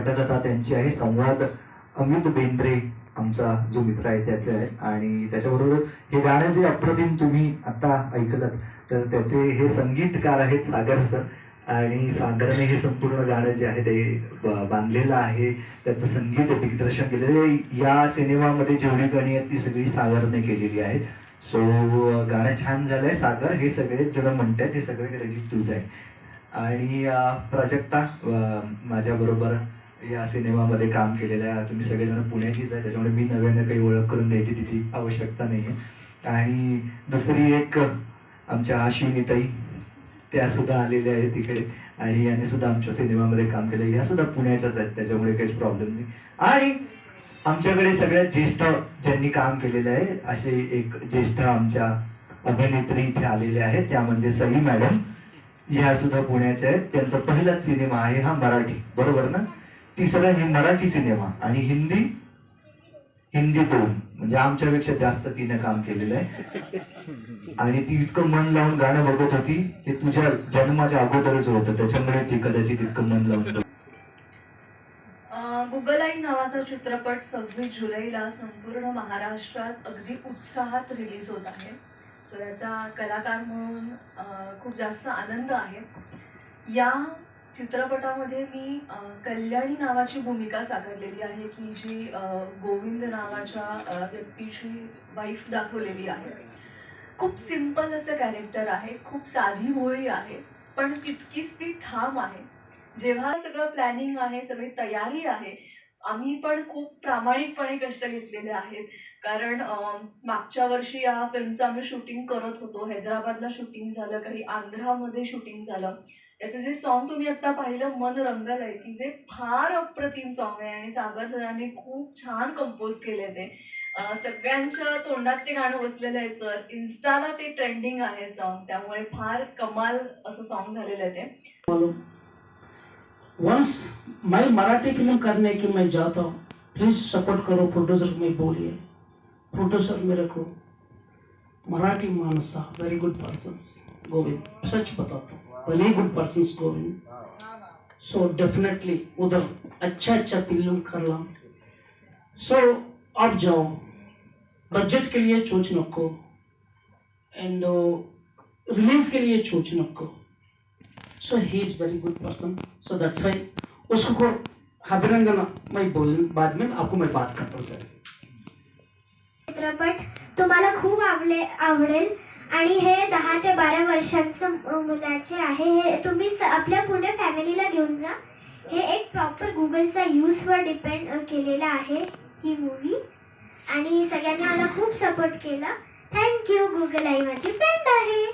पटकथा त्यांची आहे. संवाद अमित बेंद्रे आमचा जो मित्र आहे त्याचे आहे. आणि त्याच्याबरोबरच हे गाणं जे अप्रतिम तुम्ही आता ऐकलं तर त्याचे हे संगीतकार आहेत सागर सर. आणि सागरने हे संपूर्ण गाणं जे आहे ते बांधलेलं आहे. त्याचं संगीत दिग्दर्शन केलेलं या सिनेमामध्ये जेवढी गाणी आहेत ती सगळी सागरने केलेली आहेत. सो गाणं छान झालंय. सागर हे सगळे जण म्हणतात हे सगळे क्रेडिट तुझं आहे आणि प्राजक्ता माझ्याबरोबर या सिनेमामध्ये काम केलेलं आहे. तुम्ही सगळेजण पुण्याचीच आहे त्याच्यामुळे मी नव्यानं काही ओळख करून द्यायची तिची आवश्यकता नाही आहे आणि दुसरी एक आमच्या अश्विनीताई त्या सुद्धा आलेल्या आहेत तिकडे आणि याने सुद्धा आमच्या सिनेमामध्ये काम केलं. या सुद्धा पुण्याच्याच आहेत त्याच्यामुळे काहीच प्रॉब्लेम नाही. आणि आमच्याकडे सगळ्यात ज्येष्ठ ज्यांनी काम केलेलं आहे असे एक ज्येष्ठ आमच्या अभिनेत्री इथे आलेले आहेत. त्या म्हणजे सई मॅडम. या सुद्धा पुण्याच्या आहेत. त्यांचा पहिलाच सिनेमा आहे हा मराठी. बरोबर ना? तिसरा हे मराठी सिनेमा आणि हिंदी हिंदी दोन म्हणजे आमच्यापेक्षा जास्त तिने काम केलेलं आहे. आणि ती इतकं मन लावून गाणं बघत होती ते तुझ्या जन्माच्या अगोदरच होतं. त्याच्यामुळे ती कदाचित इतकं मन लावून गुगल आई नावाचा चित्रपट सव्वीस जुलैला संपूर्ण महाराष्ट्रात अगदी उत्साहात रिलीज होत आहे. सो याचा कलाकार म्हणून खूप जास्त आनंद आहे. या चित्रपटामध्ये मी कल्याणी नावाची भूमिका साकारलेली आहे की जी गोविंद नावाच्या व्यक्तीची वाईफ दाखवलेली आहे. खूप सिंपल असं कॅरेक्टर आहे खूप साधी भोळी आहे पण तितकीच ती ठाम आहे. जेव्हा सगळं प्लॅनिंग आहे सगळी तयारी आहे आम्ही पण खूप प्रामाणिकपणे कष्ट घेतलेले आहेत. कारण मागच्या वर्षी या फिल्मचं आम्ही शूटिंग करत होतो. हैदराबादला शूटिंग झालं काही आंध्रामध्ये शूटिंग झालं. याचे जे सॉन्ग तुम्ही आता पाहिलं मन रंगल आहे की जे फार अप्रतिम सॉन्ग आहे आणि सागर सरांनी खूप छान कंपोज केले ते. सगळ्यांच्या तोंडात ते गाणं बसलेलं आहे सर इन्स्टाला ते ट्रेंडिंग आहे सॉन्ग त्यामुळे फार कमाल असं सॉन्ग झालेलं आहे ते. वन्स मैं मराठी फिल्म करने की मैं जाता हूँ प्लीज सपोर्ट करो प्रोड्यूसर में बोलिए. प्रोड्यूसर मेरे को मराठी मानसा वेरी गुड पर्सन गोविंद सच बताता हूँ. Very good person Govind so definitely उधर अच्छा अच्छा फ़िल्म कर ला। सो so, अब जाओ। बजट के लिए सोच नको एंड रिलीज़ के लिए सोच नको so he is very good person so that's why उसको अभिनंदन मैं बोल बाद में आपको मैं बात करता हूँ सर चित्रपट तुम्हाला खूप आवले आवडेल. आणि हे दहा ते बारा वर्षांचं मुलाचे आहे. हे तुम्ही स- आपल्या पूर्ण फॅमिलीला घेऊन जा. हे एक प्रॉपर गुगलचा यूजवर डिपेंड केलेलं आहे ही मूवी आणि सगळ्यांनी मला खूप सपोर्ट केला. थँक्यू गुगल आई माझी फ्रेंड आहे.